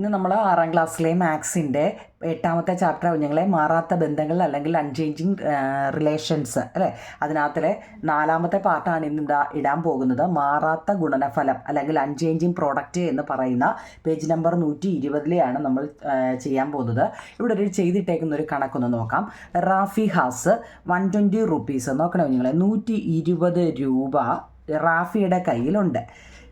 ഇന്ന് നമ്മൾ ആറാം ക്ലാസ്സിലെ മാത്സിന്റെ എട്ടാമത്തെ ചാപ്റ്റർ കുഞ്ഞുങ്ങളെ മാറാത്ത ബന്ധങ്ങൾ അല്ലെങ്കിൽ അൺചേഞ്ചിങ് റിലേഷൻസ് അല്ലേ? അതിനകത്തിലെ നാലാമത്തെ പാർട്ടാണ് ഇന്ന് ഇതാ ഇടാൻ പോകുന്നത്. മാറാത്ത ഗുണനഫലം അല്ലെങ്കിൽ അൺചേഞ്ചിങ് പ്രോഡക്റ്റ് എന്ന് പറയുന്ന പേജ് നമ്പർ നൂറ്റി ഇരുപതിലെയാണ് നമ്മൾ ചെയ്യാൻ പോകുന്നത്. ഇവിടെ ഒരു ചെയ്തിട്ടേക്കുന്ന ഒരു കണക്കൊന്ന് നോക്കാം. Rafi has one twenty rupees നോക്കണേ കുഞ്ഞുങ്ങളെ നൂറ്റി ഇരുപത് രൂപ റാഫിയുടെ കയ്യിലുണ്ട്.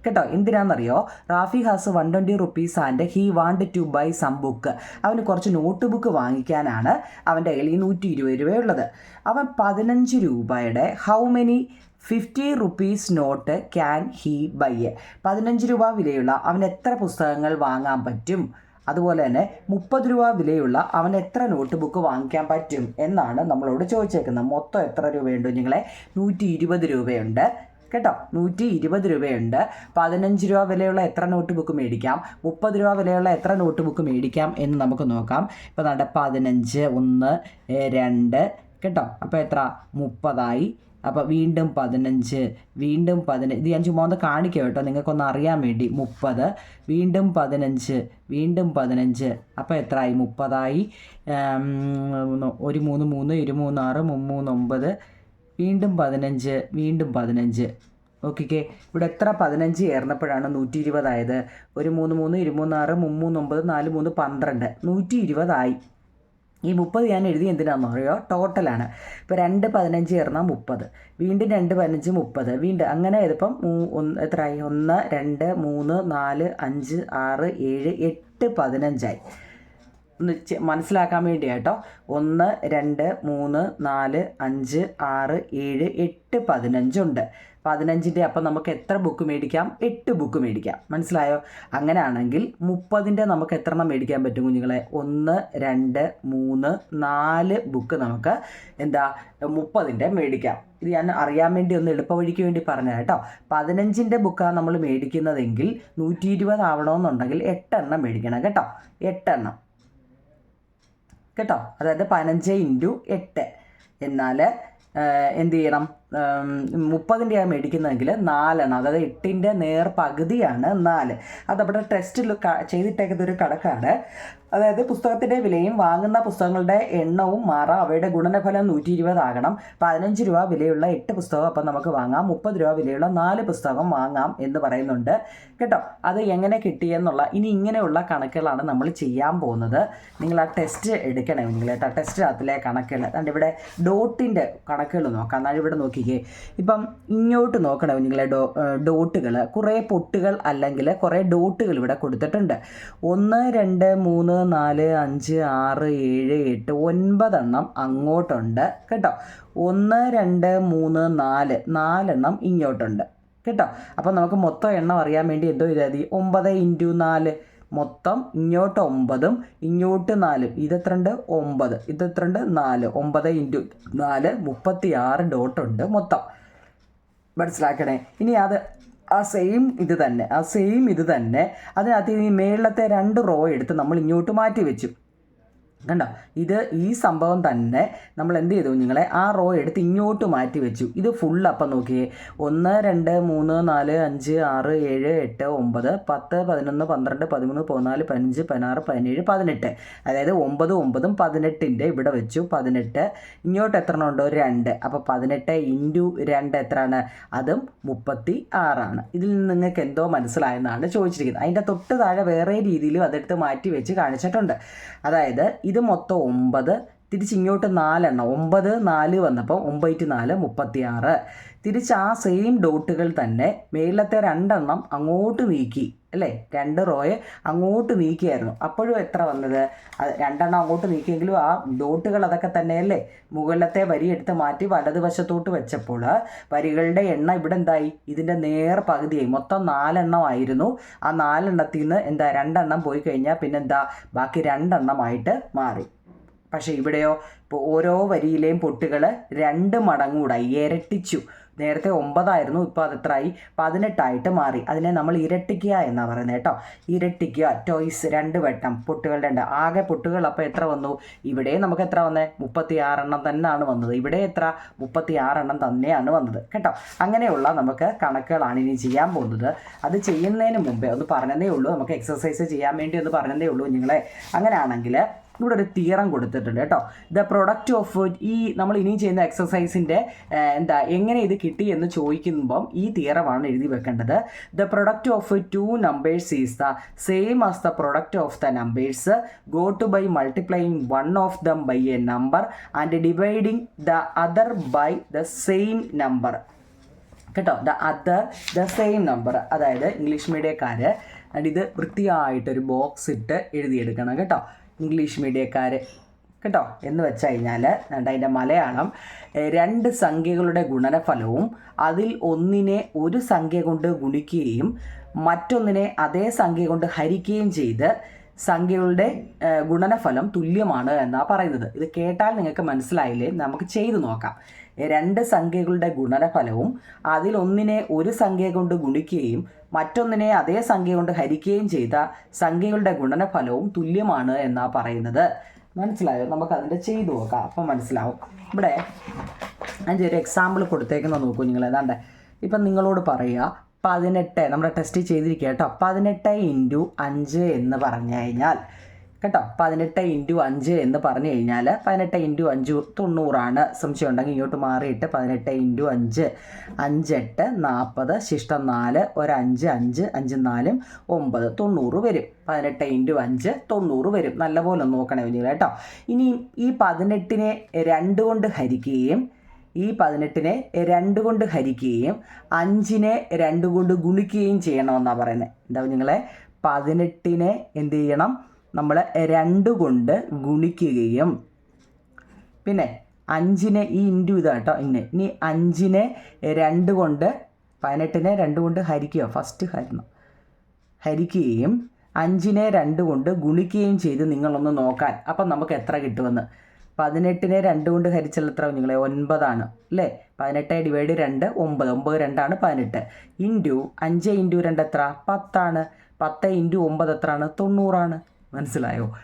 കേട്ടോ എന്തിനാണെന്നറിയോ Rafi has one twenty rupees and he want to buy some book അവന് കുറച്ച് നോട്ട് ബുക്ക് വാങ്ങിക്കാനാണ് അവന്റെ കയ്യിൽ നൂറ്റി ഇരുപത് രൂപയുള്ളത്. അവൻ പതിനഞ്ച് രൂപയുടെ how many fifty rupees note can he buy പതിനഞ്ച് രൂപ വിലയുള്ള അവൻ എത്ര പുസ്തകങ്ങൾ വാങ്ങാൻ പറ്റും? അതുപോലെ തന്നെ മുപ്പത് രൂപ വിലയുള്ള അവൻ എത്ര നോട്ട് ബുക്ക് വാങ്ങിക്കാൻ പറ്റും? എന്നാണ് നമ്മളോട് ചോദിച്ചേക്കുന്നത്. മൊത്തം എത്ര രൂപയുണ്ട്? നിങ്ങളെ നൂറ്റി ഇരുപത് രൂപയുണ്ട്. കേട്ടോ നൂറ്റി ഇരുപത് രൂപയുണ്ട്. പതിനഞ്ച് രൂപ വിലയുള്ള എത്ര നോട്ട് ബുക്ക് മേടിക്കാം? മുപ്പത് രൂപ വിലയുള്ള എത്ര നോട്ട് ബുക്ക് മേടിക്കാം എന്ന് നമുക്ക് നോക്കാം. ഇപ്പോൾ നട പതിനഞ്ച് ഒന്ന് രണ്ട് കേട്ടോ. അപ്പോൾ എത്ര? മുപ്പതായി. അപ്പോൾ വീണ്ടും പതിനഞ്ച് വീണ്ടും പതിനഞ്ച് ഇത് ഞാൻ ചുമ്മാ ഒന്ന് കാണിക്കാം കേട്ടോ നിങ്ങൾക്കൊന്ന് അറിയാൻ വേണ്ടി. മുപ്പത് വീണ്ടും പതിനഞ്ച് വീണ്ടും പതിനഞ്ച്. അപ്പോൾ എത്രയായി മുപ്പതായി. ഒരു മൂന്ന് മൂന്ന് ഇരുമൂന്നാറ് മൂന്ന് ആറ് മുമ്മൂന്ന് ഒമ്പത് വീണ്ടും പതിനഞ്ച് വീണ്ടും പതിനഞ്ച്. ഓക്കെ ഇവിടെ എത്ര പതിനഞ്ച് ചേർന്നപ്പോഴാണ് നൂറ്റി ഇരുപതായത് ഒരു മൂന്ന് മൂന്ന് ഇരുമൂന്നാറ് മുമ്മൂന്നൊമ്പത് നാല് മൂന്ന് പന്ത്രണ്ട്. നൂറ്റി ഇരുപതായി ഈ മുപ്പത് ഞാൻ എഴുതി എന്തിനാണെന്ന് അറിയോ? ടോട്ടലാണ് ഇപ്പോൾ രണ്ട് പതിനഞ്ച് ചേർന്നാൽ മുപ്പത്. വീണ്ടും രണ്ട് പതിനഞ്ച് മുപ്പത്. വീണ്ടും അങ്ങനെ ഇതിപ്പം ഒന്ന് എത്രയായി? ഒന്ന് രണ്ട് മൂന്ന് നാല് അഞ്ച് ആറ് ഏഴ് എട്ട് പതിനഞ്ചായി. ഒന്ന് മനസ്സിലാക്കാൻ വേണ്ടി കേട്ടോ ഒന്ന് രണ്ട് മൂന്ന് നാല് അഞ്ച് ആറ് ഏഴ് എട്ട് പതിനഞ്ചുണ്ട് പതിനഞ്ചിന്റെ അപ്പം നമുക്ക് എത്ര ബുക്ക് മേടിക്കാം? എട്ട് ബുക്ക് മേടിക്കാം. മനസ്സിലായോ? അങ്ങനെയാണെങ്കിൽ മുപ്പതിന്റെ നമുക്ക് എത്ര എണ്ണം മേടിക്കാൻ പറ്റും കുഞ്ഞുങ്ങളെ? ഒന്ന് രണ്ട് മൂന്ന് നാല് ബുക്ക് നമുക്ക് എന്താ മുപ്പതിന്റെ മേടിക്കാം. ഇത് ഞാൻ അറിയാൻ വേണ്ടി ഒന്ന് എളുപ്പവഴിക്ക് വേണ്ടി പറഞ്ഞ കേട്ടോ പതിനഞ്ചിന്റെ ബുക്കാണ് നമ്മൾ മേടിക്കുന്നതെങ്കിൽ നൂറ്റി ഇരുപത് ആവണമെന്നുണ്ടെങ്കിൽ എട്ടെണ്ണം മേടിക്കണം കേട്ടോ. എട്ടെണ്ണം. കേട്ടോ? അതായത് പതിനഞ്ച് ഇന്റു എട്ട്. എന്നാൽ എന്ത് ചെയ്യണം? മുപ്പതിന്റെയാണ് മേടിക്കുന്നതെങ്കിൽ നാലെണ്ണം അതായത് എട്ടിന്റെ നേർ പകുതിയാണ് നാല്. അതവിടെ ടെസ്റ്റിൽ ചെയ്തിട്ടേക്കുന്ന ഒരു കണക്കാണ്. അതായത് പുസ്തകത്തിന്റെ വിലയും വാങ്ങുന്ന പുസ്തകങ്ങളുടെ എണ്ണവും മാറാം. അവയുടെ ഗുണനഫലം നൂറ്റി ഇരുപതാകണം പതിനഞ്ച് രൂപ വിലയുള്ള എട്ട് പുസ്തകം അപ്പം നമുക്ക് വാങ്ങാം. മുപ്പത് രൂപ വിലയുള്ള നാല് പുസ്തകം വാങ്ങാം എന്ന് പറയുന്നുണ്ട്. കേട്ടോ? അത് എങ്ങനെ കിട്ടിയെന്നുള്ള ഇനി ഇങ്ങനെയുള്ള കണക്കുകളാണ് നമ്മൾ ചെയ്യാൻ പോകുന്നത്. നിങ്ങൾ ആ ടെസ്റ്റ് എടുക്കണമെങ്കിൽ ടെസ്റ്റ് അതിലെ കണക്കുകൾ. ഇവിടെ ഡോട്ടിന്റെ കണക്കുകൾ നോക്കാം. ഇവിടെ നോക്കിക്കേ. ഇപ്പം ഇങ്ങോട്ട് നോക്കണം നിങ്ങളെ ഡോ ഡോട്ടുകൾ കുറേ പൊട്ടുകൾ അല്ലെങ്കിൽ കുറേ ഡോട്ടുകൾ ഇവിടെ കൊടുത്തിട്ടുണ്ട്. ഒന്ന് രണ്ട് മൂന്ന് നാല് അഞ്ച് ആറ് ഏഴ് എട്ട് ഒൻപതെണ്ണം അങ്ങോട്ടുണ്ട്. കേട്ടോ? ഒന്ന് രണ്ട് മൂന്ന് നാല്. നാലെണ്ണം ഇങ്ങോട്ടുണ്ട്. കേട്ടോ? അപ്പം നമുക്ക് മൊത്തം എണ്ണം അറിയാൻ വേണ്ടി എന്തോ മതി ഒമ്പത് ഇന്റു നാല്. മൊത്തം ഇങ്ങോട്ട് ഒമ്പതും ഇങ്ങോട്ട് നാലും. ഇതെത്രണ്ട്? ഒമ്പത്. ഇതെത്രണ്ട്? നാല്. ഒമ്പത് ഇന്റു നാല് മുപ്പത്തി ആറ് ഡോട്ടുണ്ട് മൊത്തം. മനസ്സിലാക്കണേ? ഇനി അത് ആ സെയിം ഇത് തന്നെ ആ സെയിം ഇത് തന്നെ. അതിനകത്ത് ഈ മേളിലത്തെ രണ്ട് റോ എടുത്ത് നമ്മൾ ഇങ്ങോട്ട് മാറ്റി വെച്ചു. കണ്ടോ? ഇത് ഈ സംഭവം തന്നെ നമ്മൾ എന്ത് ചെയ്തു? നിങ്ങളെ ആ റോ എടുത്ത് ഇങ്ങോട്ട് മാറ്റി വെച്ചു. ഇത് ഫുൾ അപ്പം നോക്കിയേ. ഒന്ന് രണ്ട് മൂന്ന് നാല് അഞ്ച് ആറ് ഏഴ് എട്ട് ഒമ്പത് പത്ത് പതിനൊന്ന് പന്ത്രണ്ട് പതിമൂന്ന് പതിനാല് പതിനഞ്ച് പതിനാറ് പതിനേഴ് പതിനെട്ട്. അതായത് ഒമ്പത് ഒമ്പതും പതിനെട്ടിന്റെ ഇവിടെ വെച്ചു. പതിനെട്ട്. ഇങ്ങോട്ട് എത്ര ഉണ്ടോ? രണ്ട്. അപ്പോൾ പതിനെട്ട് ഇന്റു രണ്ട് എത്രയാണ്? അതും മുപ്പത്തി ആറാണ്. ഇതിൽ നിന്ന് നിങ്ങൾക്ക് എന്തോ മനസ്സിലായെന്നാണ് ചോദിച്ചിരിക്കുന്നത്. അതിന്റെ തൊട്ട് താഴെ വേറെ രീതിയിലും അതെടുത്ത് മാറ്റി വെച്ച് കാണിച്ചിട്ടുണ്ട്. അതായത് ഇത് മൊത്തം ഒമ്പത്. തിരിച്ച് ഇങ്ങോട്ട് നാലെണ്ണം. ഒമ്പത് നാല് വന്നപ്പോൾ ഒമ്പത് നാല് മുപ്പത്തി ആറ് തിരിച്ച് ആ സെയിം ഡോട്ടുകൾ തന്നെ മേലത്തെ രണ്ടെണ്ണം അങ്ങോട്ട് നീക്കി. അല്ലേ? രണ്ട് റോയെ അങ്ങോട്ട് നീക്കിയായിരുന്നു. അപ്പോഴും എത്ര വന്നത്? രണ്ടെണ്ണം അങ്ങോട്ട് നീക്കിയെങ്കിലും ആ ഡോട്ടുകൾ അതൊക്കെ തന്നെയല്ലേ? മുകളിലത്തെ വരി എടുത്ത് മാറ്റി വലതുവശത്തോട്ട് വെച്ചപ്പോൾ വരികളുടെ എണ്ണം ഇവിടെ എന്തായി? ഇതിന്റെ നേർ പകുതിയായി. മൊത്തം നാലെണ്ണം ആയിരുന്നു. ആ നാലെണ്ണത്തിൽ നിന്ന് എന്താ രണ്ടെണ്ണം പോയി കഴിഞ്ഞാൽ പിന്നെന്താ? ബാക്കി രണ്ടെണ്ണമായിട്ട് മാറി. പക്ഷേ ഇവിടെയോ ഇപ്പോൾ ഓരോ വരിയിലെയും പൊട്ടുകൾ രണ്ട് മടങ്ങൂടായി ഇരട്ടിച്ചു. നേരത്തെ ഒമ്പതായിരുന്നു ഇപ്പോൾ അത് എത്രയായി പതിനെട്ടായിട്ട് മാറി. അതിനെ നമ്മൾ ഇരട്ടിക്കുക എന്നാണ് പറയുന്നത് കേട്ടോ. ഇരട്ടിക്കുക ടോയ്സ് രണ്ട് വട്ടം പൊട്ടുകളുടെ ഉണ്ട് ആകെ പൊട്ടുകൾ അപ്പോൾ എത്ര വന്നു? ഇവിടെ നമുക്ക് എത്ര വന്നേ? മുപ്പത്തി ആറെണ്ണം തന്നെയാണ് വന്നത്. ഇവിടെ എത്ര? മുപ്പത്തി ആറെണ്ണം തന്നെയാണ് വന്നത് കേട്ടോ. അങ്ങനെയുള്ള നമുക്ക് കണക്കുകളാണ് ഇനി ചെയ്യാൻ പോകുന്നത്. അത് ചെയ്യുന്നതിന് മുമ്പേ ഒന്ന് പറഞ്ഞതേ ഉള്ളൂ. നമുക്ക് എക്സസൈസ് ചെയ്യാൻ വേണ്ടി ഒന്ന് പറഞ്ഞതേ ഉള്ളൂ നിങ്ങളെ അങ്ങനെയാണെങ്കിൽ ഇവിടെ ഒരു തിയറം കൊടുത്തിട്ടുണ്ട് കേട്ടോ. ദ പ്രൊഡക്റ്റ് ഓഫ് ഈ നമ്മൾ ഇനിയും ചെയ്യുന്ന എക്സസൈസിന്റെ എന്താ എങ്ങനെ ഇത് കിട്ടി എന്ന് ചോദിക്കുമ്പം ഈ തിയറമാണ് എഴുതി വെക്കേണ്ടത്. The product of two numbers is the same as the product of the numbers go to by multiplying one of them by a number and dividing the other by the same number കേട്ടോ the other the same number അതായത് English മീഡിയക്കാർ ഇത് വൃത്തിയായിട്ടൊരു box ഇട്ട് എഴുതിയെടുക്കണം കേട്ടോ. English മീഡിയക്കാർ കേട്ടോ? എന്ന് വെച്ച് കഴിഞ്ഞാൽ അതിന്റെ മലയാളം രണ്ട് സംഖ്യകളുടെ ഗുണനഫലവും അതിൽ ഒന്നിനെ ഒരു സംഖ്യ കൊണ്ട് ഗുണിക്കുകയും മറ്റൊന്നിനെ അതേ സംഖ്യ കൊണ്ട് ഹരിക്കുകയും ചെയ്ത് സംഖ്യകളുടെ ഗുണനഫലം തുല്യമാണ് എന്നാണ് പറയുന്നത്. ഇത് കേട്ടാൽ നിങ്ങൾക്ക് മനസ്സിലായില്ലേ? നമുക്ക് ചെയ്തു നോക്കാം. രണ്ട് സംഖ്യകളുടെ ഗുണനഫലവും അതിലൊന്നിനെ ഒരു സംഖ്യ കൊണ്ട് ഗുണിക്കുകയും മറ്റൊന്നിനെ അതേ സംഖ്യ കൊണ്ട് ഹരിക്കുകയും ചെയ്ത സംഖ്യകളുടെ ഗുണനഫലവും തുല്യമാണ് എന്നാണ് പറയുന്നത്. മനസ്സിലായോ? നമുക്ക് അതിന്റെ ചെയ്തു നോക്കാം. അപ്പം മനസ്സിലാവും. ഇവിടെ അതിന്റെ ഒരു എക്സാമ്പിൾ കൊടുത്തേക്കുന്ന നോക്കൂ നിങ്ങൾ. ഏതാണ്ട് ഇപ്പം നിങ്ങളോട് പറയുക പതിനെട്ട് നമ്മുടെ ടെസ്റ്റ് ചെയ്തിരിക്കുക കേട്ടോ. പതിനെട്ട് ഇന്റു അഞ്ച് എന്ന് പറഞ്ഞു കഴിഞ്ഞാൽ കേട്ടോ? പതിനെട്ട് ഇന്റു അഞ്ച് എന്ന് പറഞ്ഞു കഴിഞ്ഞാൽ പതിനെട്ട് ഇന്റു അഞ്ച് തൊണ്ണൂറാണ്. സംശയം ഉണ്ടെങ്കിൽ ഇങ്ങോട്ട് മാറിയിട്ട് പതിനെട്ട് ഇന്റു അഞ്ച് അഞ്ചെട്ട് നാൽപ്പത് ശിഷ്ടം നാല് ഒരഞ്ച് അഞ്ച് അഞ്ച് നാലും ഒമ്പത് തൊണ്ണൂറ് വരും. പതിനെട്ട് ഇന്റു അഞ്ച് തൊണ്ണൂറ് വരും. നല്ലപോലെ നോക്കണേ കുഞ്ഞുങ്ങൾ കേട്ടോ. ഇനി ഈ പതിനെട്ടിനെ രണ്ട് കൊണ്ട് ഹരിക്കുകയും ഈ പതിനെട്ടിനെ രണ്ട് കൊണ്ട് ഹരിക്കുകയും അഞ്ചിനെ രണ്ട് കൊണ്ട് ഗുണിക്കുകയും ചെയ്യണമെന്നാണ് പറയുന്നത്. എന്താ നിങ്ങളെ പതിനെട്ടിനെ എന്ത് ചെയ്യണം? നമ്മൾ രണ്ട് കൊണ്ട് ഗുണിക്കുകയും. പിന്നെ അഞ്ചിനെ ഈ ഇന്റു ഇതാട്ടോ ഇന്നെ. ഇനി അഞ്ചിനെ രണ്ട് കൊണ്ട് പതിനെട്ടിനെ രണ്ട് കൊണ്ട് ഹരിക്കുക. ഫസ്റ്റ് ഹരണം. ഹരിക്കുകയും അഞ്ചിനെ രണ്ട് കൊണ്ട് ഗുണിക്കുകയും ചെയ്ത് നിങ്ങളൊന്ന് നോക്കാൻ. അപ്പം നമുക്ക് എത്ര കിട്ടുമെന്ന്. പതിനെട്ടിനെ രണ്ട് കൊണ്ട് ഹരിച്ചാൽ എത്ര? നിങ്ങളെ ഒൻപതാണ്. അല്ലേ? പതിനെട്ട് ഡിവൈഡ് രണ്ട് ഒമ്പത്. ഒമ്പത് രണ്ടാണ് പതിനെട്ട്. ഇന്റു അഞ്ച് ഇന്റു രണ്ട് എത്ര? പത്താണ്. പത്ത് ഇന്റു ഒമ്പത് എത്രയാണ്? തൊണ്ണൂറാണ്. മനസ്സിലായോ?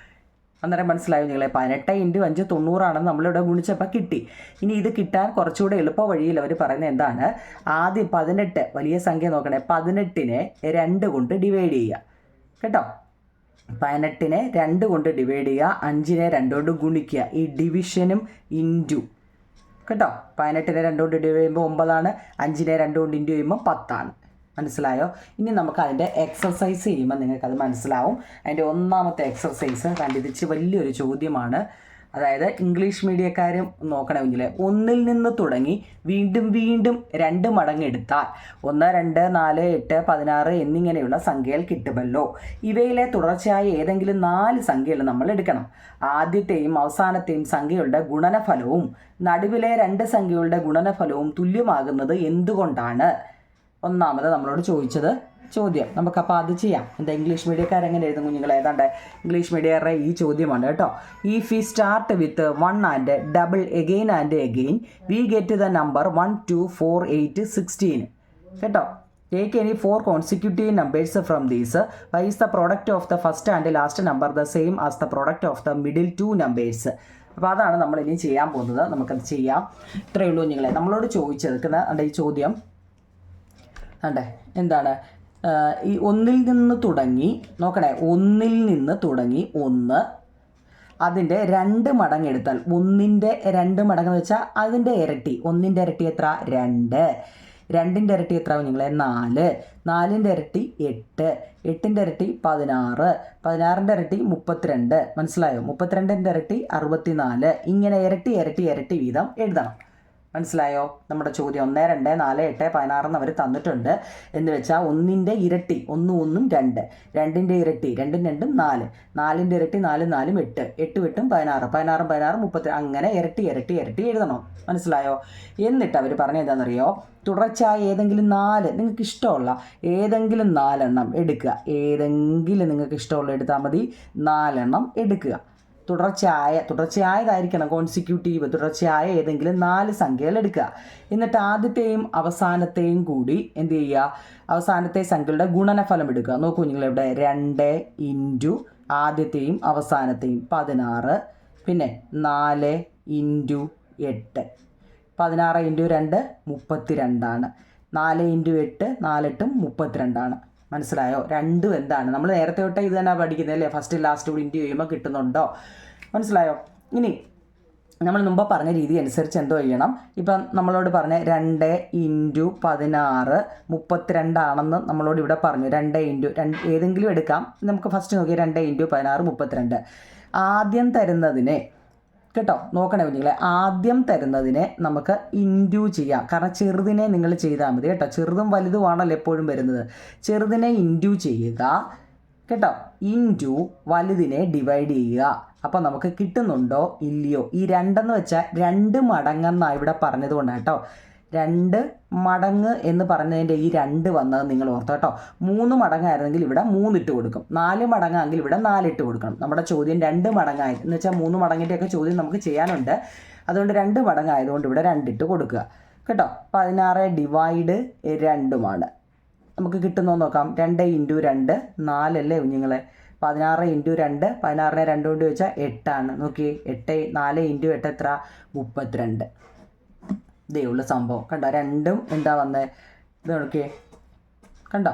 അന്നേരം മനസ്സിലായോ നിങ്ങളെ? പതിനെട്ട് ഇന്റു അഞ്ച് തൊണ്ണൂറാണെന്ന് നമ്മളിവിടെ ഗുണിച്ചപ്പോൾ കിട്ടി. ഇനി ഇത് കിട്ടാൻ കുറച്ചുകൂടെ എളുപ്പ വഴിയിൽ അവർ പറയുന്നത് എന്താണ്? ആദ്യം പതിനെട്ട് വലിയ സംഖ്യ നോക്കണേ. പതിനെട്ടിനെ രണ്ട് കൊണ്ട് ഡിവൈഡ് ചെയ്യുക. കേട്ടോ? പതിനെട്ടിനെ രണ്ട് കൊണ്ട് ഡിവൈഡ് ചെയ്യുക. അഞ്ചിനെ രണ്ട് കൊണ്ട് ഗുണിക്കുക. ഈ ഡിവിഷനും ഇന്റു. കേട്ടോ? പതിനെട്ടിനെ രണ്ട് കൊണ്ട് ഡിവൈഡ് ചെയ്യുമ്പോൾ ഒമ്പതാണ്. അഞ്ചിനെ രണ്ട് കൊണ്ട് ഇന്റു ചെയ്യുമ്പോൾ പത്താണ്. മനസ്സിലായോ? ഇനി നമുക്ക് അതിന്റെ എക്സർസൈസ് ചെയ്യുമ്പോൾ നിങ്ങൾക്കത് മനസ്സിലാവും. അതിന്റെ ഒന്നാമത്തെ എക്സസൈസ് കണ്ടിതിച്ച് വലിയൊരു ചോദ്യമാണ്. അതായത് ഇംഗ്ലീഷ് മീഡിയക്കാരും നോക്കണമെങ്കിൽ ഒന്നിൽ നിന്ന് തുടങ്ങി വീണ്ടും വീണ്ടും രണ്ട് മടങ്ങ് എടുത്താൽ ഒന്ന് രണ്ട് നാല് എട്ട് പതിനാറ് എന്നിങ്ങനെയുള്ള സംഖ്യകൾ കിട്ടുമല്ലോ. ഇവയിലെ തുടർച്ചയായ ഏതെങ്കിലും നാല് സംഖ്യകൾ നമ്മൾ എടുക്കണം. ആദ്യത്തെയും അവസാനത്തെയും സംഖ്യകളുടെ ഗുണനഫലവും നടുവിലെ രണ്ട് സംഖ്യകളുടെ ഗുണനഫലവും തുല്യമാകുന്നത് എന്തുകൊണ്ടാണ്? ഒന്നാമത് നമ്മളോട് ചോദിച്ചത് ചോദ്യം. നമുക്കപ്പോൾ അത് ചെയ്യാം. എന്താ ഇംഗ്ലീഷ് മീഡിയക്കാർ എങ്ങനെ എഴുതും കുഞ്ഞുങ്ങൾ ഏതാണ്ട് ഇംഗ്ലീഷ് മീഡിയറെ ഈ ചോദ്യമാണ് കേട്ടോ. If we start with one and double again and again we get the number one two four eight sixteen കേട്ടോ? Take any four consecutive numbers from these why is the product of the first and last number the same as the product of the middle two numbers അപ്പോൾ അതാണ് നമ്മൾ ഇനി ചെയ്യാൻ പോകുന്നത്. നമുക്കത് ചെയ്യാം. ഇത്രയേ ഉള്ളൂ നിങ്ങളെ നമ്മളോട് ചോദിച്ചെടുക്കുന്ന ഈ ചോദ്യം? അണ്ടേ എന്താണ്? ഈ ഒന്നിൽ നിന്ന് തുടങ്ങി നോക്കണേ ഒന്നിൽ നിന്ന് തുടങ്ങി ഒന്ന് അതിന്റെ രണ്ട് മടങ്ങ് എടുത്താൽ ഒന്നിന്റെ രണ്ട് മടങ്ങ് എന്ന് വെച്ചാൽ അതിന്റെ ഇരട്ടി. ഒന്നിന്റെ ഇരട്ടി എത്ര? രണ്ട്. രണ്ടിന്റെ ഇരട്ടി എത്ര നിങ്ങളെ? നാല്. നാലിന്റെ ഇരട്ടി എട്ട്. എട്ടിന്റെ ഇരട്ടി പതിനാറ്. പതിനാറിന്റെ ഇരട്ടി മുപ്പത്തിരണ്ട്. മനസ്സിലായോ? മുപ്പത്തിരണ്ടിന്റെ ഇരട്ടി അറുപത്തിനാല്. ഇങ്ങനെ ഇരട്ടി ഇരട്ടി ഇരട്ടി വീതം എഴുതണം. മനസ്സിലായോ? നമ്മുടെ ചോദ്യം ഒന്ന് രണ്ട് നാല് എട്ട് പതിനാറെന്ന് അവർ തന്നിട്ടുണ്ട്. എന്ന് വെച്ചാൽ ഒന്നിന്റെ ഇരട്ടി ഒന്നും ഒന്നും രണ്ട്. രണ്ടിന്റെ ഇരട്ടി രണ്ടും രണ്ടും നാല്. നാലിന്റെ ഇരട്ടി നാലും നാലും എട്ട്. എട്ട് എട്ടും പതിനാറ്. പതിനാറും പതിനാറും മുപ്പത്തി അങ്ങനെ ഇരട്ടി ഇരട്ടി ഇരട്ടി എഴുതണം. മനസ്സിലായോ? എന്നിട്ട് അവർ പറഞ്ഞ എന്താണെന്നറിയോ തുടർച്ചയായ ഏതെങ്കിലും നാല് നിങ്ങൾക്ക് ഇഷ്ടമുള്ള ഏതെങ്കിലും നാലെണ്ണം എടുക്കുക. ഏതെങ്കിലും നിങ്ങൾക്ക് ഇഷ്ടമുള്ള എടുത്താൽ മതി. നാലെണ്ണം എടുക്കുക. തുടർച്ചയായ തുടർച്ചയായതായിരിക്കണം കോൺസിക്യൂട്ടീവ് തുടർച്ചയായ ഏതെങ്കിലും നാല് സംഖ്യകൾ എടുക്കുക. എന്നിട്ട് ആദ്യത്തെയും അവസാനത്തെയും കൂടി എന്ത് ചെയ്യുക? അവസാനത്തെ സംഖ്യകളുടെ ഗുണനഫലം എടുക്കുക. നോക്കൂ നിങ്ങൾ ഇവിടെ രണ്ട് ഇന്റു ആദ്യത്തെയും അവസാനത്തെയും പതിനാറ് പിന്നെ നാല് ഇന്റു എട്ട്. പതിനാറ് ഇന്റു രണ്ട് മുപ്പത്തി രണ്ടാണ് നാല് ഇന്റു എട്ട് നാലെട്ടും മുപ്പത്തിരണ്ടാണ്. മനസ്സിലായോ? രണ്ടും എന്താണ്? നമ്മൾ നേരത്തെ തൊട്ടേ ഇത് തന്നെ പഠിക്കുന്നത് അല്ലേ? ഫസ്റ്റ് ലാസ്റ്റ് പ്രിന്റ് ചെയ്യുമ്പോൾ കിട്ടുന്നുണ്ടോ? മനസ്സിലായോ? ഇനി നമ്മൾ മുമ്പ് പറഞ്ഞ രീതി അനുസരിച്ച് എന്തോ ചെയ്യണം. ഇപ്പം നമ്മളോട് പറഞ്ഞ രണ്ട് ഇന്റു പതിനാറ് മുപ്പത്തിരണ്ടാണെന്ന് നമ്മളോട് ഇവിടെ പറഞ്ഞു. രണ്ട് ഇന്റു രണ്ട് ഏതെങ്കിലും എടുക്കാം. നമുക്ക് ഫസ്റ്റ് നോക്കി രണ്ട് ഇന്റു പതിനാറ് മുപ്പത്തിരണ്ട്. ആദ്യം തരുന്നതിനെ കേട്ടോ നോക്കണേ കുഞ്ഞുങ്ങളെ. ആദ്യം തരുന്നതിനെ നമുക്ക് ഇന്റു ചെയ്യാം. കാരണം ചെറുതിനെ നിങ്ങൾ ചെയ്താൽ മതി കേട്ടോ. ചെറുതും വലുതുമാണല്ലോ എപ്പോഴും വരുന്നത്. ചെറുതിനെ ഇന്റു ചെയ്യുക കേട്ടോ. ഇന്റു വലുതിനെ ഡിവൈഡ് ചെയ്യുക. അപ്പോൾ നമുക്ക് കിട്ടുന്നുണ്ടോ? ഇല്ലയോ? ഈ രണ്ടെന്ന് വെച്ചാൽ രണ്ട് മടങ്ങെന്നാണ് ഇവിടെ പറഞ്ഞത് കൊണ്ടാണ് കേട്ടോ. രണ്ട് മടങ്ങ് എന്ന് പറഞ്ഞതിന്റെ ഈ രണ്ട് വന്നത് നിങ്ങൾ ഓർത്തോ കേട്ടോ. മൂന്ന് മടങ്ങായിരുന്നെങ്കിൽ ഇവിടെ മൂന്നിട്ട് കൊടുക്കും. നാല് മടങ്ങാണെങ്കിൽ ഇവിടെ നാലിട്ട് കൊടുക്കണം. നമ്മുടെ ചോദ്യം രണ്ട് മടങ്ങായി. എന്ന് വെച്ചാൽ മൂന്ന് മടങ്ങിന്റെയൊക്കെ ചോദ്യം നമുക്ക് ചെയ്യാനുണ്ട്. അതുകൊണ്ട് രണ്ട് മടങ്ങായതുകൊണ്ട് ഇവിടെ രണ്ടിട്ട് കൊടുക്കുക. കേട്ടോ? പതിനാറ് ഡിവൈഡ് രണ്ടുമാണ്. നമുക്ക് കിട്ടുന്നോ നോക്കാം. രണ്ട് ഇന്റു രണ്ട് നാലല്ലേ കുഞ്ഞുങ്ങളെ? പതിനാറ് ഇന്റു രണ്ട് പതിനാറിനെ രണ്ട് കൊണ്ട് വെച്ചാൽ എട്ടാണ്. നോക്കി എട്ട് നാല് ഇന്റു എട്ട് എത്ര? മുപ്പത്തിരണ്ട്. ഇതേ ഉള്ള സംഭവം. കണ്ടോ? രണ്ടും എന്താ വന്നത് ഇത് നോക്കിയേ. കണ്ടോ?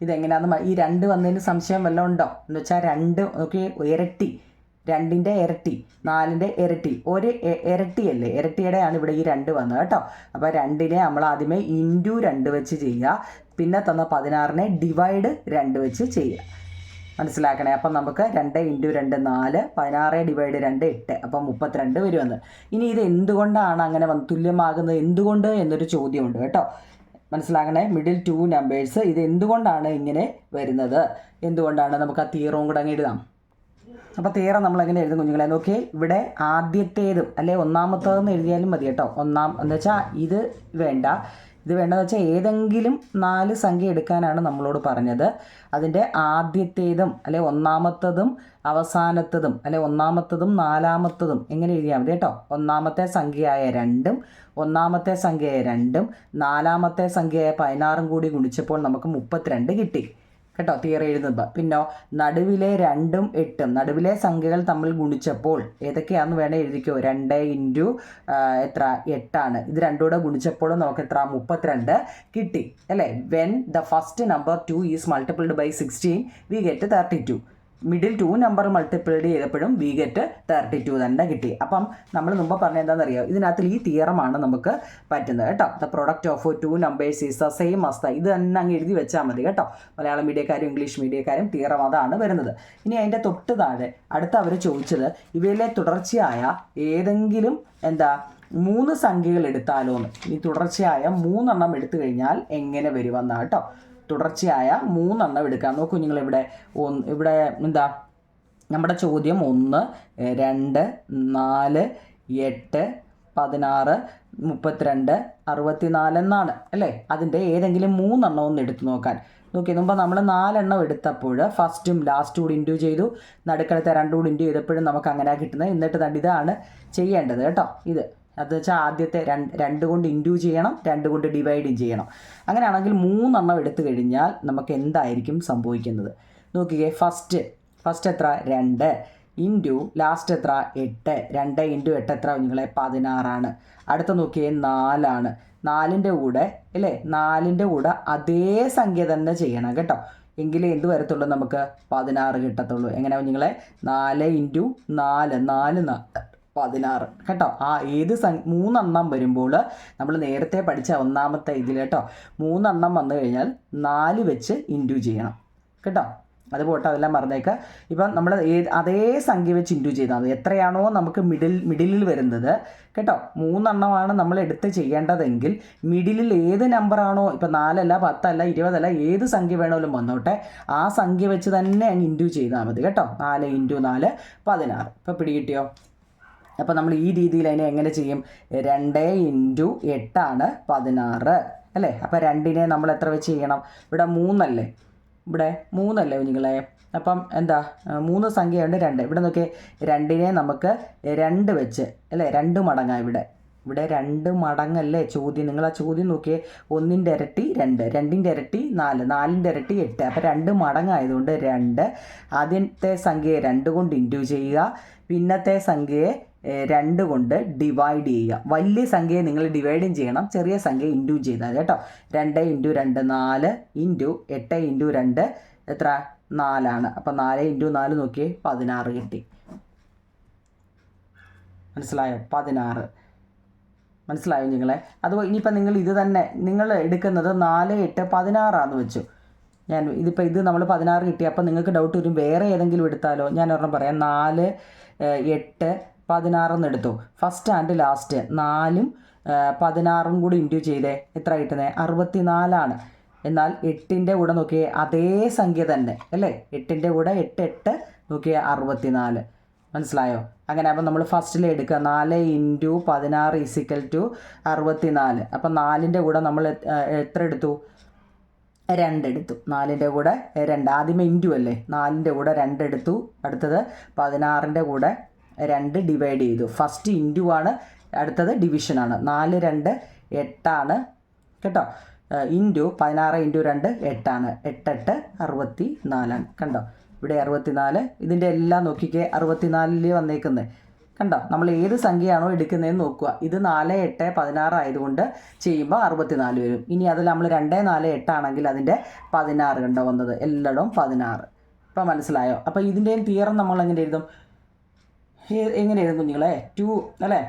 ഇതെങ്ങനെയാണെന്ന് ഈ രണ്ട് വന്നതിന് സംശയം വല്ലതും ഉണ്ടോ? എന്ന് വെച്ചാൽ രണ്ട് നോക്കി ഇരട്ടി. രണ്ടിന്റെ ഇരട്ടി നാലിന്റെ ഇരട്ടി. ഒരു ഇരട്ടിയല്ലേ? ഇരട്ടിയുടെയാണ് ഇവിടെ ഈ രണ്ട് വന്നത് കേട്ടോ. അപ്പോൾ രണ്ടിനെ നമ്മൾ ആദ്യമേ ഇന്റു രണ്ട് വെച്ച് ചെയ്യുക. പിന്നെ തന്ന പതിനാറിനെ ഡിവൈഡ് രണ്ട് വെച്ച് ചെയ്യുക. മനസ്സിലാക്കണേ. അപ്പം നമുക്ക് രണ്ട് ഇന്റു രണ്ട് നാല് പതിനാറ് ഡിവൈഡ് രണ്ട് എട്ട്. അപ്പം മുപ്പത്തിരണ്ട് വരുമെന്ന്. ഇനി ഇത് എന്തുകൊണ്ടാണ് അങ്ങനെ വന്ന് തുല്യമാകുന്നത്? എന്തുകൊണ്ട് എന്നൊരു ചോദ്യമുണ്ട് കേട്ടോ. മനസ്സിലാക്കണേ? മിഡിൽ ടു നമ്പേഴ്സ് ഇത് എന്തുകൊണ്ടാണ് ഇങ്ങനെ വരുന്നത്? എന്തുകൊണ്ടാണ്? നമുക്ക് ആ തീറവും കൂടെ അങ്ങ് എഴുതാം. അപ്പോൾ തീറ നമ്മൾ എങ്ങനെ എഴുതും കുഞ്ഞുങ്ങളെ? നോക്കി ഇവിടെ ആദ്യത്തേതും അല്ലെ ഒന്നാമത്തേതെന്ന് എഴുതിയാലും മതി കേട്ടോ. ഒന്നാം എന്ന് വെച്ചാൽ ഇത് വേണ്ട. ഇത് വേണ്ടതെന്ന് വെച്ചാൽ ഏതെങ്കിലും നാല് സംഖ്യ എടുക്കാനാണ് നമ്മളോട് പറഞ്ഞത്. അതിന്റെ ആദ്യത്തേതും അല്ലെ ഒന്നാമത്തതും അവസാനത്തതും അല്ലെ ഒന്നാമത്തതും നാലാമത്തതും എങ്ങനെ എഴുതിയാൽ മതി കേട്ടോ. ഒന്നാമത്തെ സംഖ്യയായ രണ്ടും ഒന്നാമത്തെ സംഖ്യയായ രണ്ടും നാലാമത്തെ സംഖ്യയായ പതിനാറും കൂടി ഗുണിച്ചപ്പോൾ നമുക്ക് മുപ്പത്തിരണ്ട് കിട്ടി. കേട്ടോ തിയറി എഴുതുമ്പോൾ പിന്നോ നടുവിലെ രണ്ടും എട്ടും. നടുവിലെ സംഖ്യകൾ തമ്മിൽ ഗുണിച്ചപ്പോൾ ഏതൊക്കെയാണെന്ന് വേണേൽ എഴുതിക്കോ. രണ്ട് ഇന്റു എത്ര? എട്ടാണ്. ഇത് രണ്ടുകൂടെ ഗുണിച്ചപ്പോൾ നമുക്ക് എത്ര? മുപ്പത്തിരണ്ട് കിട്ടി. അല്ലേ? When the first number two is multiplied by sixteen we get thirty two middle two number multiplied ചെയ്തപ്പോഴും വി ഗെറ്റ് തേർട്ടി ടു തന്നെ കിട്ടി. അപ്പം നമ്മൾ മുമ്പ് പറഞ്ഞ എന്താണെന്നറിയോ? ഇതിനകത്തിൽ ഈ തിയറമാണ് നമുക്ക് പറ്റുന്നത് കേട്ടോ. The product of two numbers is the same as the ഇത് തന്നെ അങ്ങ് എഴുതി വെച്ചാൽ മതി കേട്ടോ. മലയാളം മീഡിയക്കാരും ഇംഗ്ലീഷ് മീഡിയക്കാരും തിയറം അതാണ് വരുന്നത്. ഇനി അതിന്റെ തൊട്ട് താഴെ അടുത്ത അവർ ചോദിച്ചത് ഇവയിലെ തുടർച്ചയായ ഏതെങ്കിലും എന്താ മൂന്ന് സംഖ്യകൾ എടുത്താലോ എന്ന് ഈ തുടർച്ചയായ മൂന്നെണ്ണം എടുത്തു കഴിഞ്ഞാൽ എങ്ങനെ വരുമെന്നാണ് കേട്ടോ. തുടർച്ചയായ മൂന്നെണ്ണം എടുക്കാം. നോക്കൂ നിങ്ങൾ ഇവിടെ ഒന്ന് ഇവിടെ എന്താ? നമ്മുടെ ചോദ്യം ഒന്ന് രണ്ട് നാല് എട്ട് പതിനാറ് മുപ്പത്തിരണ്ട് അറുപത്തിനാല് എന്നാണ് അല്ലേ? അതിന്റെ ഏതെങ്കിലും മൂന്നെണ്ണം ഒന്ന് എടുത്തു നോക്കാൻ. നോക്കി നമ്മൾ നാലെണ്ണം എടുത്തപ്പോൾ ഫസ്റ്റും ലാസ്റ്റും കൂടി ഇന്റു ചെയ്തു. നടുക്കളത്തെ രണ്ടും കൂടി ഇന്റു ചെയ്തപ്പോഴും നമുക്ക് അങ്ങനെ കിട്ടുന്നത്. എന്നിട്ട് ഇതാണ് ചെയ്യേണ്ടത് കേട്ടോ ഇത്. അത് വെച്ചാൽ ആദ്യത്തെ രണ്ട് രണ്ട് കൊണ്ട് ഇന്റു ചെയ്യണം രണ്ട് കൊണ്ട് ഡിവൈഡും ചെയ്യണം. അങ്ങനെയാണെങ്കിൽ മൂന്നെണ്ണം എടുത്തു കഴിഞ്ഞാൽ നമുക്ക് എന്തായിരിക്കും സംഭവിക്കുന്നത്? നോക്കിക്കേ ഫസ്റ്റ് ഫസ്റ്റ് എത്ര? രണ്ട്. ഇന്റു ലാസ്റ്റ് എത്ര? എട്ട്. രണ്ട് ഇന്റു എട്ട് എത്ര? നിങ്ങളെ പതിനാറാണ്. അടുത്ത നോക്കിയേ നാലാണ്. നാലിന്റെ കൂടെ അല്ലേ? നാലിന്റെ കൂടെ അതേ സംഖ്യ തന്നെ ചെയ്യണം കേട്ടോ. എങ്കിലേ എന്ത് വരത്തുള്ളൂ നമുക്ക്? പതിനാറ് കിട്ടത്തുള്ളൂ. എങ്ങനെ നിങ്ങളെ? നാല് ഇന്റു നാല്. നാല് പതിനാറ്. കേട്ടോ? ആ ഏത് സം മൂന്നെണ്ണം വരുമ്പോൾ നമ്മൾ നേരത്തെ പഠിച്ച ഒന്നാമത്തെ ഇതിൽ കേട്ടോ മൂന്നെണ്ണം വന്നു കഴിഞ്ഞാൽ നാല് വെച്ച് ഇന്റു ചെയ്യണം. കേട്ടോ? അത് പോട്ടെ അതെല്ലാം മറന്നേക്ക്. ഇപ്പം നമ്മൾ അതേ സംഖ്യ വെച്ച് ഇന്റു ചെയ്താൽ മതി. എത്രയാണോ നമുക്ക് മിഡിൽ മിഡിലിൽ വരുന്നത് കേട്ടോ? മൂന്നെണ്ണമാണ് നമ്മൾ എടുത്ത് ചെയ്യേണ്ടതെങ്കിൽ മിഡിലിൽ ഏത് നമ്പറാണോ ഇപ്പം നാലല്ല പത്തല്ല ഇരുപതല്ല ഏത് സംഖ്യ വേണമെങ്കിലും വന്നോട്ടെ ആ സംഖ്യ വെച്ച് തന്നെ അങ്ങ് ഇന്റു ചെയ്താൽ മതി. കേട്ടോ? നാല് ഇന്റു നാല് പതിനാറ്. ഇപ്പം പിടികിട്ടിയോ? അപ്പോൾ നമ്മൾ ഈ രീതിയിൽ അതിനെ എങ്ങനെ ചെയ്യും? രണ്ട് ഇന്റു എട്ടാണ് പതിനാറ്. അല്ലേ? അപ്പോൾ രണ്ടിനെ നമ്മൾ എത്ര വെച്ച് ചെയ്യണം? ഇവിടെ മൂന്നല്ലേ? ഇവിടെ മൂന്നല്ലേ കുഞ്ഞുങ്ങളെ? അപ്പം എന്താ? മൂന്ന് സംഖ്യയുണ്ട് രണ്ട്. ഇവിടെ നോക്കി രണ്ടിനെ നമുക്ക് രണ്ട് വെച്ച് അല്ലേ? രണ്ട് മടങ്ങാം ഇവിടെ. ഇവിടെ രണ്ട് മടങ്ങല്ലേ ചോദ്യം? നിങ്ങൾ ആ ചോദ്യം നോക്കിയേ ഒന്നിന്റെ ഇരട്ടി രണ്ട് രണ്ടിന്റെ ഇരട്ടി നാല് നാലിന്റെ ഇരട്ടി എട്ട്. അപ്പോൾ രണ്ട് മടങ്ങായതുകൊണ്ട് രണ്ട്. ആദ്യത്തെ സംഖ്യയെ രണ്ട് കൊണ്ട് ഇന്റു ചെയ്യുക. പിന്നത്തെ സംഖ്യയെ രണ്ട് കൊണ്ട് ഡിവൈഡ് ചെയ്യുക. വലിയ സംഖ്യയെ നിങ്ങൾ ഡിവൈഡും ചെയ്യണം. ചെറിയ സംഖ്യ ഇന്റു ചെയ്താൽ കേട്ടോ. രണ്ട് ഇന്റു രണ്ട് നാല് ഇന്റു എട്ട് ഇന്റു രണ്ട് എത്ര? നാലാണ്. അപ്പം നാല് ഇന്റു നാല് നോക്കിയേ പതിനാറ് കിട്ടി. മനസ്സിലായോ? പതിനാറ്. മനസ്സിലായോ നിങ്ങളെ? അതുപോലെ ഇനിയിപ്പോൾ നിങ്ങൾ ഇത് തന്നെ നിങ്ങൾ എടുക്കുന്നത് നാല് എട്ട് പതിനാറാന്ന് വെച്ചു. ഞാൻ ഇതിപ്പോൾ ഇത് നമ്മൾ പതിനാറ് കിട്ടി. അപ്പോൾ നിങ്ങൾക്ക് ഡൗട്ട് വരും. വേറെ ഏതെങ്കിലും എടുത്താലോ? ഞാൻ ഒരെണ്ണം പറയാം. നാല് എട്ട് പതിനാറെന്ന് എടുത്തു. ഫസ്റ്റ് ആൻഡ് ലാസ്റ്റ് നാലും പതിനാറും കൂടി ഇന്റു ചെയ്തേ. എത്ര കിട്ടുന്നത് അറുപത്തി നാലാണ് എന്നാൽ എട്ടിന്റെ കൂടെ നോക്കിയേ അതേ സംഖ്യ തന്നെ അല്ലേ? എട്ടിന്റെ കൂടെ എട്ട് എട്ട് നോക്കിയേ അറുപത്തി നാല് മനസ്സിലായോ? അങ്ങനെ അപ്പം നമ്മൾ ഫസ്റ്റിൽ എടുക്കുക. നാല് ഇന്റു പതിനാറ് ഇസിക്കൽ ടു അറുപത്തി നാല് അപ്പം നാലിന്റെ കൂടെ നമ്മൾ എത്ര എടുത്തു? രണ്ടെടുത്തു നാലിന്റെ കൂടെ രണ്ട്. ആദ്യമേ ഇന്റു അല്ലേ? നാലിന്റെ കൂടെ രണ്ടെടുത്തു അടുത്തത് പതിനാറിന്റെ കൂടെ രണ്ട് ഡിവൈഡ് ചെയ്തു. ഫസ്റ്റ് ഇന്റു ആണ് അടുത്തത് ഡിവിഷനാണ് നാല് രണ്ട് എട്ടാണ്. കേട്ടോ? ഇന്റു പതിനാറ് ഇന്റു രണ്ട് എട്ടാണ്. എട്ടെട്ട് അറുപത്തി നാലാണ് കണ്ടോ? ഇവിടെ അറുപത്തി നാല് ഇതിന്റെ എല്ലാം നോക്കിക്കേ അറുപത്തി നാലിൽ വന്നേക്കുന്നത് കണ്ടോ? നമ്മൾ ഏത് സംഖ്യയാണോ എടുക്കുന്നതെന്ന് നോക്കുക. ഇത് നാല് എട്ട് പതിനാറ് ആയതുകൊണ്ട് ചെയ്യുമ്പോൾ അറുപത്തിനാല് വരും. ഇനി അതിൽ നമ്മൾ രണ്ട് നാല് എട്ടാണെങ്കിൽ അതിന്റെ പതിനാറ് കണ്ടോ വന്നത്? എല്ലായിടവും പതിനാറ്. ഇപ്പം മനസ്സിലായോ? അപ്പോൾ ഇതിന്റെയും തിയറം നമ്മൾ എങ്ങനെ എഴുതും? എങ്ങനെ എഴുതും കുഞ്ഞുങ്ങളെ? ടു അല്ലേ?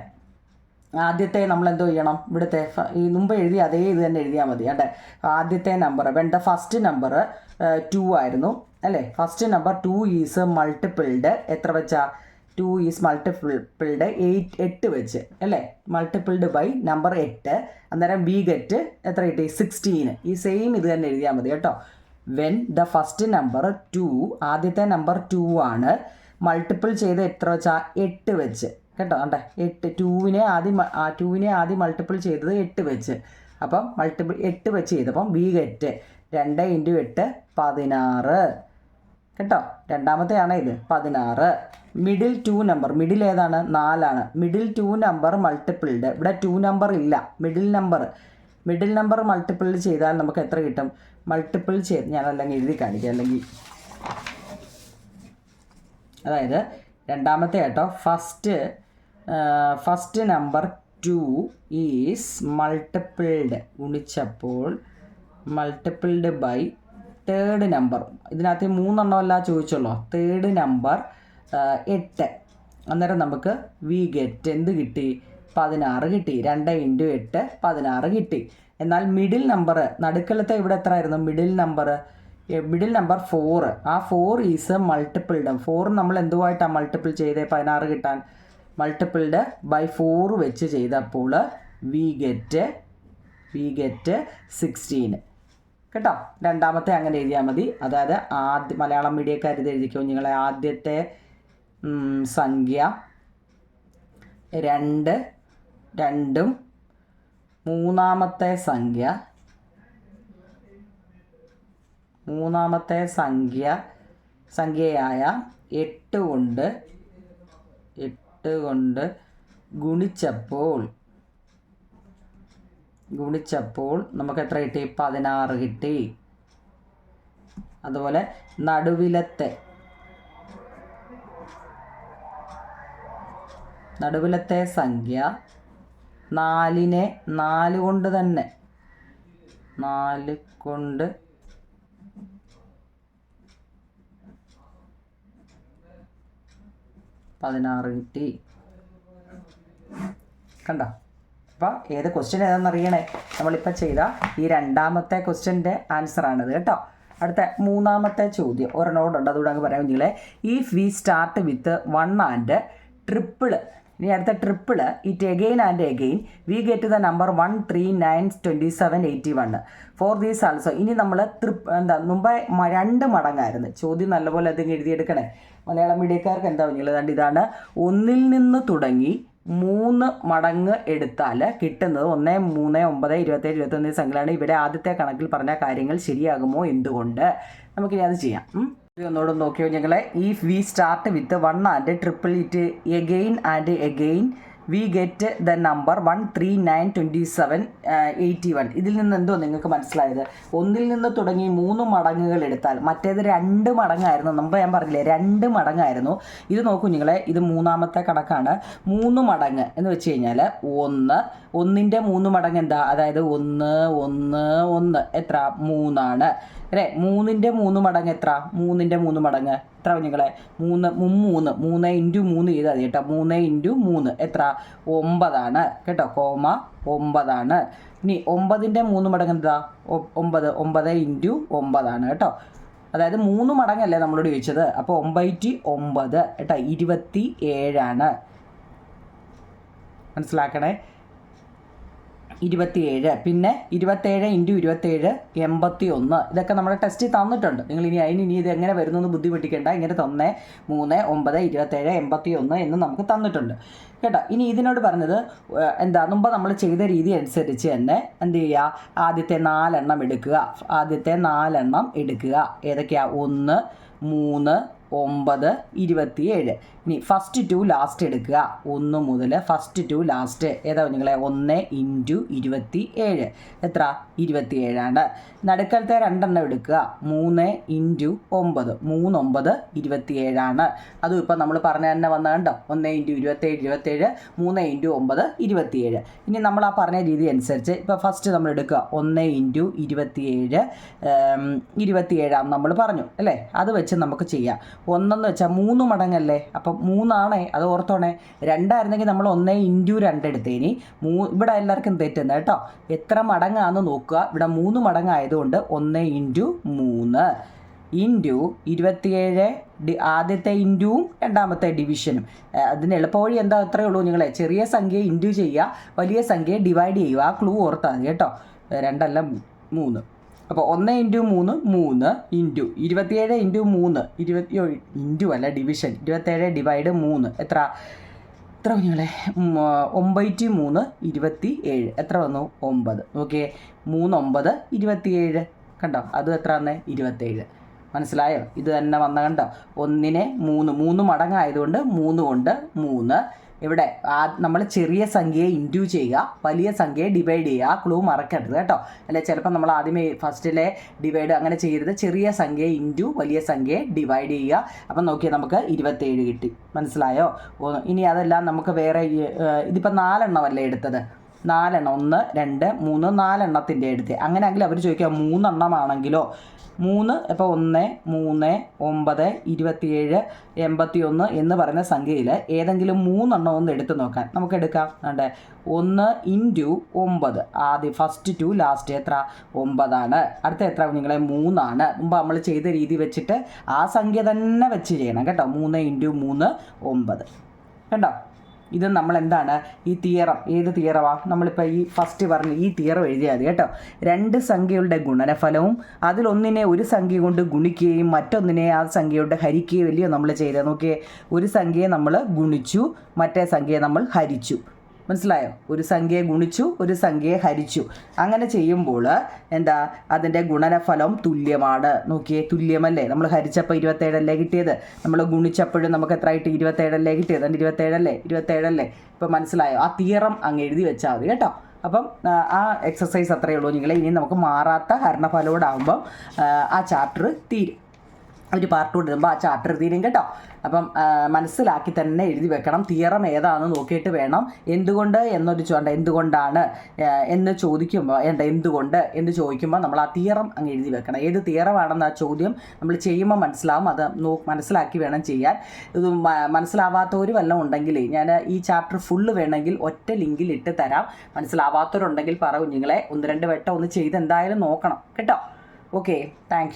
ആദ്യത്തെ നമ്മൾ എന്തോ ചെയ്യണം? ഇവിടുത്തെ ഈ മുമ്പ് എഴുതി അതേ ഇത് തന്നെ എഴുതിയാൽ മതി അല്ലേ ആദ്യത്തെ നമ്പർ വേണ്ട ഫസ്റ്റ് നമ്പർ ടു ആയിരുന്നു അല്ലേ? First number two is multiplied എത്ര വെച്ചാ? ടു ഈസ് മൾട്ടിപ്പിൾഡ് എയ്റ്റ് എട്ട് വെച്ച് അല്ലേ? മൾട്ടിപ്പിൾഡ് ബൈ നമ്പർ എട്ട്. അന്നേരം ബി ഗെറ്റ് എത്ര കിട്ടി? സിക്സ്റ്റീന് ഈ സെയിം ഇത് തന്നെ എഴുതിയാൽ മതി കേട്ടോ. When the first number two ആദ്യത്തെ നമ്പർ ടു ആണ് മൾട്ടിപ്പിൾ ചെയ്ത് എത്ര വെച്ചാൽ എട്ട് വെച്ച്. കേട്ടോ? അണ്ടേ എട്ട് ടൂവിനെ ആദ്യം ആ ടൂവിനെ ആദ്യം മൾട്ടിപ്പിൾ ചെയ്തത് എട്ട് വെച്ച്. അപ്പം മൾട്ടിപ്പിൾ എട്ട് വെച്ച് ചെയ്തപ്പം ബി എട്ട് രണ്ട് ഇന്റു എട്ട് പതിനാറ്. കേട്ടോ? രണ്ടാമത്തെയാണ് ഇത് പതിനാറ്. മിഡിൽ ടു നമ്പർ മിഡിൽ ഏതാണ്? നാലാണ്. മിഡിൽ ടു നമ്പർ മൾട്ടിപ്പിൾഡ് ഇവിടെ ടു നമ്പർ ഇല്ല. Middle number middle number multiple ചെയ്താൽ നമുക്ക് എത്ര കിട്ടും? മൾട്ടിപ്പിൾ ചെയ്ത് ഞാൻ അല്ലെങ്കിൽ എഴുതി കാണിക്കാം. അല്ലെങ്കിൽ അതായത് രണ്ടാമത്തെ കേട്ടോ. First first number two is multiplied ഗുണിച്ചപ്പോൾ multiplied by third number ഇതിനകത്ത് മൂന്നെണ്ണമല്ല ചോദിച്ചുള്ളൂ. തേർഡ് നമ്പർ എട്ട്. അന്നേരം നമുക്ക് വി ഗെറ്റ് എന്ത് കിട്ടി? പതിനാറ് കിട്ടി. രണ്ട് ഇന്റു എട്ട് പതിനാറ് കിട്ടി. എന്നാൽ മിഡിൽ നമ്പർ നടുക്കളത്തെ ഇവിടെ എത്രയായിരുന്നു? Middle number middle number four ആ ഫോർ ഈസ് മൾട്ടിപ്പിൾഡ് ഫോർ നമ്മൾ എന്തുമായിട്ടാണ് മൾട്ടിപ്പിൾ ചെയ്തേ? പതിനാറ് കിട്ടാൻ. മൾട്ടിപ്പിൾഡ് ബൈ ഫോർ വെച്ച് ചെയ്തപ്പോൾ we get we get sixteen കേട്ടോ? രണ്ടാമത്തെ അങ്ങനെ എഴുതിയാൽ മതി. അതായത് ആദ്യ മലയാളം മീഡിയക്കാർ ഇത് എഴുതിക്കോ? നിങ്ങളെ ആദ്യത്തെ സംഖ്യ രണ്ട് രണ്ടും മൂന്നാമത്തെ സംഖ്യ മൂന്നാമത്തെ സംഖ്യ സംഖ്യയായ എട്ട് കൊണ്ട് എട്ട് കൊണ്ട് ഗുണിച്ചപ്പോൾ ഗുണിച്ചപ്പോൾ നമുക്ക് എത്ര കിട്ടി? പതിനാറ് കിട്ടി. അതുപോലെ നടുവിലത്തെ നടുവിലത്തെ സംഖ്യ നാലിനെ നാല് കൊണ്ട് തന്നെ നാല് കൊണ്ട് പതിനാറ് കിട്ടി. കണ്ട? അപ്പോൾ ഏത് ക്വസ്റ്റ്യൻ ഏതാണെന്ന് അറിയണേ? നമ്മളിപ്പോൾ ചെയ്ത ഈ രണ്ടാമത്തെ ക്വസ്റ്റ്യന്റെ ആൻസറാണിത് കേട്ടോ. അടുത്ത മൂന്നാമത്തെ ചോദ്യം. ഒരെണ്ണോടുണ്ട് അതുകൂടെ അങ്ങ് പറയാം നിങ്ങളെ if we start with one and triple ഇനി അടുത്ത triple it again and again we get the number one three nine twenty seven eighty one four these also ഇനി നമ്മൾ ട്രിപ്പ് എന്താ മുമ്പേ രണ്ട് മടങ്ങായിരുന്നു. ചോദ്യം നല്ലപോലെ അതിങ്ങ് എഴുതിയെടുക്കണേ? മലയാളം മീഡിയക്കാർക്ക് എന്താ പറഞ്ഞുള്ളത് കണ്ട് ഇതാണ്. ഒന്നിൽ നിന്ന് തുടങ്ങി മൂന്ന് മടങ്ങ് എടുത്താൽ കിട്ടുന്നത് ഒന്ന് മൂന്ന് ഒമ്പത് ഇരുപത്തേഴ് ഇരുപത്തൊന്ന് സംഖ്യകളാണ്. ഇവിടെ ആദ്യത്തെ കണക്കിൽ പറഞ്ഞ കാര്യങ്ങൾ ശരിയാകുമോ എന്തുകൊണ്ട്? നമുക്കിനി അത് ചെയ്യാം. ഉം. ഇത് നോക്കിയോ ഞങ്ങളെ if we start with one and triple it again and again we get the number one three nine twenty seven eighty one ഇതിൽ നിന്ന് എന്തോ നിങ്ങൾക്ക് മനസ്സിലായത്? ഒന്നിൽ നിന്ന് തുടങ്ങി മൂന്ന് മടങ്ങുകൾ എടുത്താൽ മറ്റേത് രണ്ട് മടങ്ങായിരുന്നു. മുമ്പ് ഞാൻ പറഞ്ഞില്ലേ രണ്ട് മടങ്ങായിരുന്നു. ഇത് നോക്കൂ നിങ്ങളെ ഇത് മൂന്നാമത്തെ കണക്കാണ്. മൂന്ന് മടങ്ങ് എന്ന് വെച്ച് കഴിഞ്ഞാൽ ഒന്ന് ഒന്നിന്റെ മൂന്ന് മടങ്ങ് എന്താ? അതായത് ഒന്ന് ഒന്ന് ഒന്ന്. എത്ര? മൂന്നാണ്. അല്ലേ? മൂന്നിന്റെ മൂന്ന് മടങ്ങ് എത്ര? മൂന്നിന്റെ മൂന്ന് മടങ്ങ്. എത്ര കുഞ്ഞുങ്ങളെ? മൂന്ന് മുമ്മൂന്ന് മൂന്ന് ഇന്റു മൂന്ന് ചെയ്താൽ മതി കേട്ടോ. മൂന്ന് ഇന്റു മൂന്ന്. എത്ര? ഒമ്പതാണ്. കേട്ടോ? കോമ ഒമ്പതാണ്. ഇനി ഒമ്പതിന്റെ മൂന്ന് മടങ്ങ് എന്താ? ഒമ്പത്. ഒമ്പത് ഇന്റു ഒമ്പതാണ് കേട്ടോ. അതായത് മൂന്ന് മടങ്ങല്ലേ നമ്മളോട് ചോദിച്ചത്. അപ്പോൾ ഒമ്പത് ഒമ്പത്. കേട്ടോ? ഇരുപത്തി ഏഴാണ്. മനസ്സിലാക്കണേ? ഇരുപത്തിയേഴ്. പിന്നെ ഇരുപത്തേഴ് ഇന്റു ഇരുപത്തേഴ് എൺപത്തി ഒന്ന് ഇതൊക്കെ നമ്മുടെ ടെസ്റ്റ് തന്നിട്ടുണ്ട്. നിങ്ങൾ ഇനി അതിന് ഇനി ഇത് എങ്ങനെ വരുന്നു എന്ന് ബുദ്ധിമുട്ടിക്കേണ്ട. ഇങ്ങനെ തന്നെ മൂന്ന് ഒമ്പത് ഇരുപത്തേഴ് എൺപത്തി ഒന്ന് എന്ന് നമുക്ക് തന്നിട്ടുണ്ട്. കേട്ടോ? ഇനി ഇതിനോട് പറഞ്ഞത് എന്താ മുമ്പ് നമ്മൾ ചെയ്ത രീതി അനുസരിച്ച് തന്നെ എന്ത് ചെയ്യുക? ആദ്യത്തെ നാലെണ്ണം എടുക്കുക. ആദ്യത്തെ നാലെണ്ണം എടുക്കുക. ഏതൊക്കെയാണ് ഒന്ന് മൂന്ന് ഒമ്പത് ഇരുപത്തിയേഴ്. ഇനി ഫസ്റ്റ് ടു ലാസ്റ്റ് എടുക്കുക. ഒന്ന് മുതൽ ഫസ്റ്റ് ടു ലാസ്റ്റ് ഏതാ നിങ്ങളെ ഒന്ന് ഇന്റു ഇരുപത്തി ഏഴ് എത്ര? ഇരുപത്തിയേഴാണ്. നടുക്കലത്തെ രണ്ടെണ്ണം എടുക്കുക. മൂന്ന് ഇന്റു ഒമ്പത്. മൂന്നൊമ്പത് ഇരുപത്തിയേഴാണ്. അതും ഇപ്പം നമ്മൾ പറഞ്ഞ തന്നെ വന്ന കണ്ടോ? ഒന്ന് ഇന്റു ഇരുപത്തേഴ് ഇരുപത്തേഴ് മൂന്ന് ഇന്റു ഒമ്പത് ഇരുപത്തിയേഴ്. ഇനി നമ്മൾ ആ പറഞ്ഞ രീതി അനുസരിച്ച് ഇപ്പോൾ ഫസ്റ്റ് നമ്മൾ എടുക്കുക. ഒന്ന് ഇന്റു ഇരുപത്തിയേഴ് ഇരുപത്തിയേഴാണെന്ന് നമ്മൾ പറഞ്ഞു. അല്ലേ? അത് വെച്ച് നമുക്ക് ചെയ്യാം. ഒന്നെന്ന് വെച്ചാൽ മൂന്ന് മടങ്ങല്ലേ? അപ്പം മൂന്നാണേ അത് ഓർത്തോണേ. രണ്ടായിരുന്നെങ്കിൽ നമ്മൾ ഒന്നേ ഇന്റു രണ്ട് എടുത്തേനി. മൂ ഇവിടെ എല്ലാവർക്കും തെറ്റുന്നത് കേട്ടോ? എത്ര മടങ്ങാന്ന് നോക്കുക. ഇവിടെ മൂന്ന് മടങ്ങായതുകൊണ്ട് ഒന്ന് ഇന്റു മൂന്ന്. ഇന്റു ഇരുപത്തിയേഴ് ഡി ആദ്യത്തെ ഇന്റുവും രണ്ടാമത്തെ ഡിവിഷനും. അതിന് എളുപ്പവഴി എന്താ അത്രയേ ഉള്ളൂ നിങ്ങളെ? ചെറിയ സംഖ്യ ഇന്റു ചെയ്യുക വലിയ സംഖ്യ ഡിവൈഡ് ചെയ്യുക. ആ ക്ലൂ ഓർത്താൽ കേട്ടോ. രണ്ടല്ല മൂന്ന്. അപ്പോൾ ഒന്ന് ഇന്റു മൂന്ന് മൂന്ന് ഇന്റു ഇരുപത്തിയേഴ് ഇന്റു മൂന്ന്. ഇരുപത്തി ഇന്റു അല്ല ഡിവിഷൻ ഇരുപത്തേഴ് ഡിവൈഡ് മൂന്ന്. എത്ര? എത്ര കുഞ്ഞുങ്ങളെ? ഉം, ആ, ഒമ്പത് മൂന്ന് ഇരുപത്തി ഏഴ് എത്ര വന്നു? ഒമ്പത്. ഓക്കെ. മൂന്ന് ഒമ്പത് ഇരുപത്തിയേഴ്. കണ്ടോ? അത് എത്ര വന്നേ? ഇരുപത്തേഴ് മനസ്സിലായോ? ഇത് തന്നെ വന്ന കണ്ടോ? ഒന്നിനെ മൂന്ന്. മൂന്ന് മടങ്ങായതുകൊണ്ട് മൂന്ന് കൊണ്ട് മൂന്ന് ഇവിടെ നമ്മൾ ചെറിയ സംഖ്യയെ ഇന്റു ചെയ്യുക വലിയ സംഖ്യയെ ഡിവൈഡ് ചെയ്യുക ക്ലൂ മറക്കരുത് കേട്ടോ. അല്ലെ ചിലപ്പോൾ നമ്മൾ ആദ്യമേ ഫസ്റ്റിലെ ഡിവൈഡ് അങ്ങനെ ചെയ്യരുത്. ചെറിയ സംഖ്യയെ ഇന്റു വലിയ സംഖ്യയെ ഡിവൈഡ് ചെയ്യുക. അപ്പം നോക്കിയാൽ നമുക്ക് ഇരുപത്തേഴ് കിട്ടി. മനസ്സിലായോ? ഇനി അതെല്ലാം നമുക്ക് വേറെ ഇതിപ്പോൾ നാലെണ്ണമല്ലേ എടുത്തത്? നാലെണ്ണം. ഒന്ന് രണ്ട് മൂന്ന് നാലെണ്ണത്തിന്റെ എടുത്ത്. അങ്ങനെയെങ്കിൽ അവർ ചോദിക്കുക മൂന്നെണ്ണമാണെങ്കിലോ? മൂന്ന് ഇപ്പോൾ ഒന്ന് മൂന്ന് ഒമ്പത് ഇരുപത്തിയേഴ് എൺപത്തി ഒന്ന് എന്ന് പറയുന്ന സംഖ്യയിൽ ഏതെങ്കിലും മൂന്നെണ്ണം ഒന്ന് എടുത്തു നോക്കാൻ നമുക്ക് എടുക്കാം. അതെ ഒന്ന് ഇന്റു ഒമ്പത്. ആദ്യം ഫസ്റ്റ് ടു ലാസ്റ്റ് എത്ര? ഒമ്പതാണ്. അടുത്ത എത്ര? നിങ്ങളെ മൂന്നാണ്. മുമ്പ് നമ്മൾ ചെയ്ത രീതി വെച്ചിട്ട് ആ സംഖ്യ തന്നെ വെച്ച് ചെയ്യണം കേട്ടോ. മൂന്ന് ഇന്റു മൂന്ന് ഒമ്പത്. കണ്ടോ? ഇത് നമ്മൾ എന്താണ് ഈ തിയറം ഏത് തിയറമാ നമ്മളിപ്പോൾ ഈ ഫസ്റ്റ് പറഞ്ഞ ഈ തിയറം എഴുതിയാൽ മതി കേട്ടോ. രണ്ട് സംഖ്യകളുടെ ഗുണനഫലവും അതിലൊന്നിനെ ഒരു സംഖ്യ കൊണ്ട് ഗുണിക്കുകയും മറ്റൊന്നിനെ ആ സംഖ്യയോട് ഹരിക്കുകയും അല്ലയോ നമ്മൾ ചെയ്തത്. നോക്കിയേ ഒരു സംഖ്യയെ നമ്മൾ ഗുണിച്ചു മറ്റേ സംഖ്യയെ നമ്മൾ ഹരിച്ചു. മനസ്സിലായോ? ഒരു സംഖ്യയെ ഗുണിച്ചു ഒരു സംഖ്യയെ ഹരിച്ചു. അങ്ങനെ ചെയ്യുമ്പോൾ എന്താ? അതിന്റെ ഗുണനഫലം തുല്യമാണ്. നോക്കിയേ തുല്യമല്ലേ? നമ്മൾ ഹരിച്ചപ്പോൾ ഇരുപത്തേഴല്ലേ കിട്ടിയത്? നമ്മൾ ഗുണിച്ചപ്പോഴും നമുക്ക് എത്ര കിട്ടി ഇരുപത്തേഴല്ലേ കിട്ടിയത്? അതിന്റെ ഇരുപത്തേഴല്ലേ? ഇരുപത്തേഴല്ലേ? ഇപ്പോൾ മനസ്സിലായോ? ആ തീറം അങ്ങ് എഴുതി വെച്ചാൽ മതി കേട്ടോ. അപ്പം ആ, എക്സസൈസ് അത്രയേ ഉള്ളൂ. നിങ്ങളെ ഇനി നമുക്ക് മാറാത്ത ഹരണഫലോടാകുമ്പം ആ ചാപ്റ്റർ തീരും. ഒരു പാർട്ട് ഇടുമ്പോൾ ആ ചാപ്റ്റർ തീരും കേട്ടോ. അപ്പം മനസ്സിലാക്കി തന്നെ എഴുതി വെക്കണം. തിയറം ഏതാണെന്ന് നോക്കിയിട്ട് വേണം. എന്തുകൊണ്ട് എന്നൊരു ചോണ്ട എന്തുകൊണ്ടാണ് എന്ന് ചോദിക്കുമ്പോൾ എന്താ എന്തുകൊണ്ട് എന്ന് ചോദിക്കുമ്പോൾ നമ്മൾ ആ തിയറം അങ്ങ് എഴുതി വെക്കണം. ഏത് തിയറമാണെന്ന് ആ ചോദ്യം നമ്മൾ ചെയ്യുമ്പോൾ മനസ്സിലാവും. അത് നോ മനസ്സിലാക്കി വേണം ചെയ്യാൻ. ഇത് മനസ്സിലാവാത്തവർ വല്ലതും ഉണ്ടെങ്കിൽ ഞാൻ ഈ ചാപ്റ്റർ ഫുള്ള് വേണമെങ്കിൽ ഒറ്റ ലിങ്കിൽ ഇട്ട് തരാം. മനസ്സിലാവാത്തവരുണ്ടെങ്കിൽ പറ കുഞ്ഞുങ്ങളെ ഒന്ന് രണ്ട് വട്ടം ഒന്ന് ചെയ്ത് എന്തായാലും നോക്കണം. കേട്ടോ? Okay thank